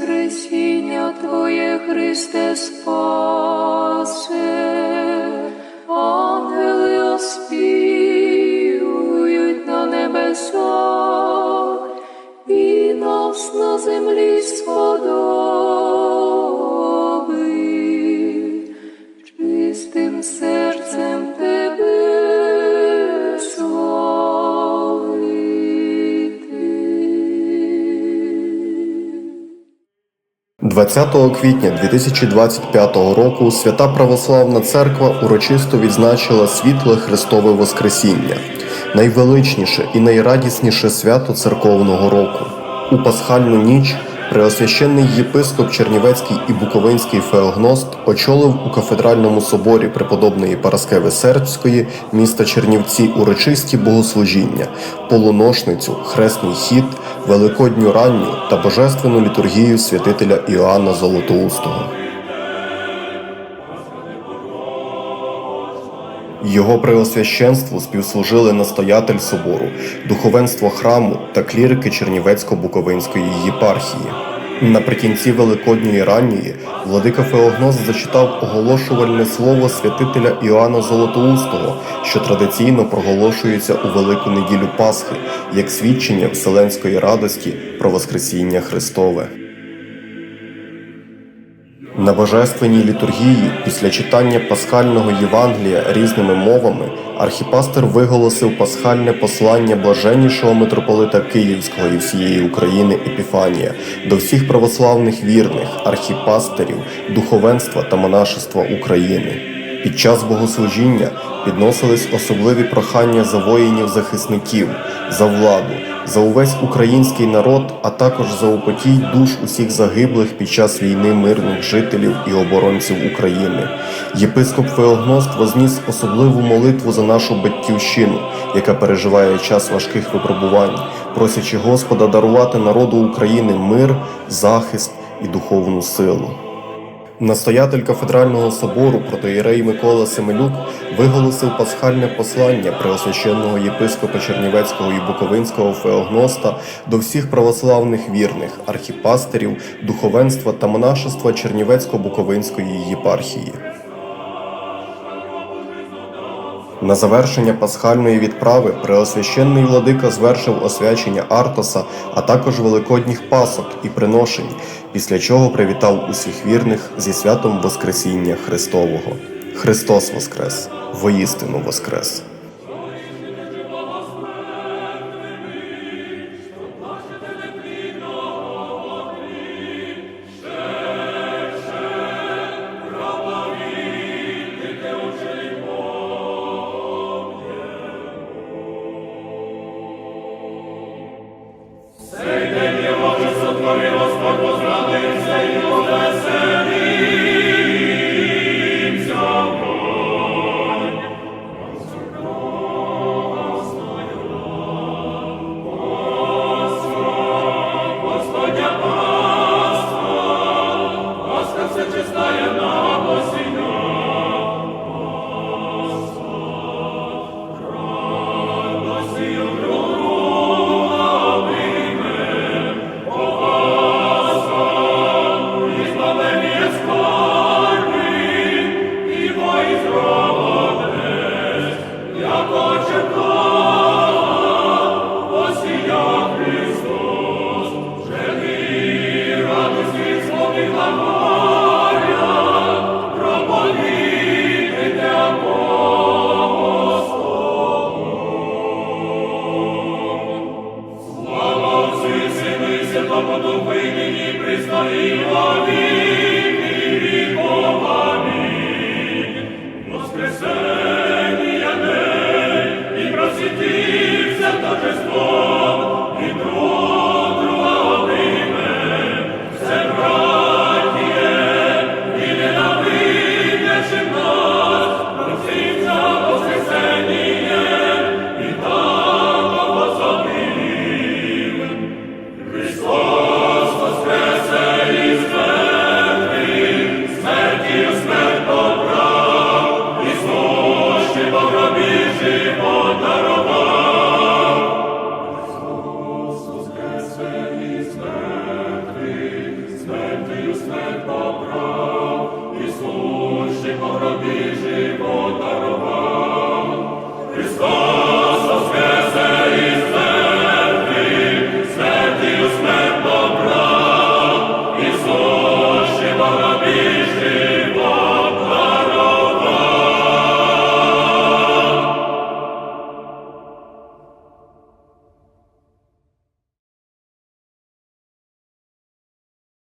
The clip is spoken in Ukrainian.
Воскресіння Твоє, Христе, спасе, ангели оспівують на небесах, і нас на землі сподоби, чистим серцем 20 квітня 2025 року Свята Православна Церква урочисто відзначила світле Христове Воскресіння, найвеличніше і найрадісніше свято церковного року. У пасхальну ніч преосвященний єпископ Чернівецький і Буковинський феогност очолив у кафедральному соборі преподобної Параскеви Сербської міста Чернівці урочисті богослужіння, полуношницю, хресний хід, великодню ранню та божественну літургію святителя Іоанна Золотоустого. Його преосвященству співслужили настоятель собору, духовенство храму та клірики Чернівецько-Буковинської єпархії. Наприкінці Великодньої ранньої владика Феогноз зачитав оголошувальне слово святителя Іоанна Золотоустого, що традиційно проголошується у Велику неділю Пасхи, як свідчення вселенської радості про Воскресіння Христове. На божественній літургії після читання пасхального Євангелія різними мовами архіпастер виголосив пасхальне послання блаженнішого митрополита Київського і всієї України Епіфанія до всіх православних вірних, архіпастерів, духовенства та монашества України. Під час богослужіння підносились особливі прохання за воїнів-захисників, за владу, за увесь український народ, а також за упокій душ усіх загиблих під час війни мирних жителів і оборонців України. Єпископ Феогност возніс особливу молитву за нашу батьківщину, яка переживає час важких випробувань, просячи Господа дарувати народу України мир, захист і духовну силу. Настоятель кафедрального собору протоєрей Микола Семелюк виголосив пасхальне послання преосвященного єпископа Чернівецького і Буковинського феогноста до всіх православних вірних, архіпастерів, духовенства та монашества Чернівецько-Буковинської єпархії. На завершення пасхальної відправи преосвященний владика звершив освячення Артоса, а також великодніх пасок і приношень, після чого привітав усіх вірних зі святом Воскресіння Христового. Христос Воскрес! Воістину Воскрес!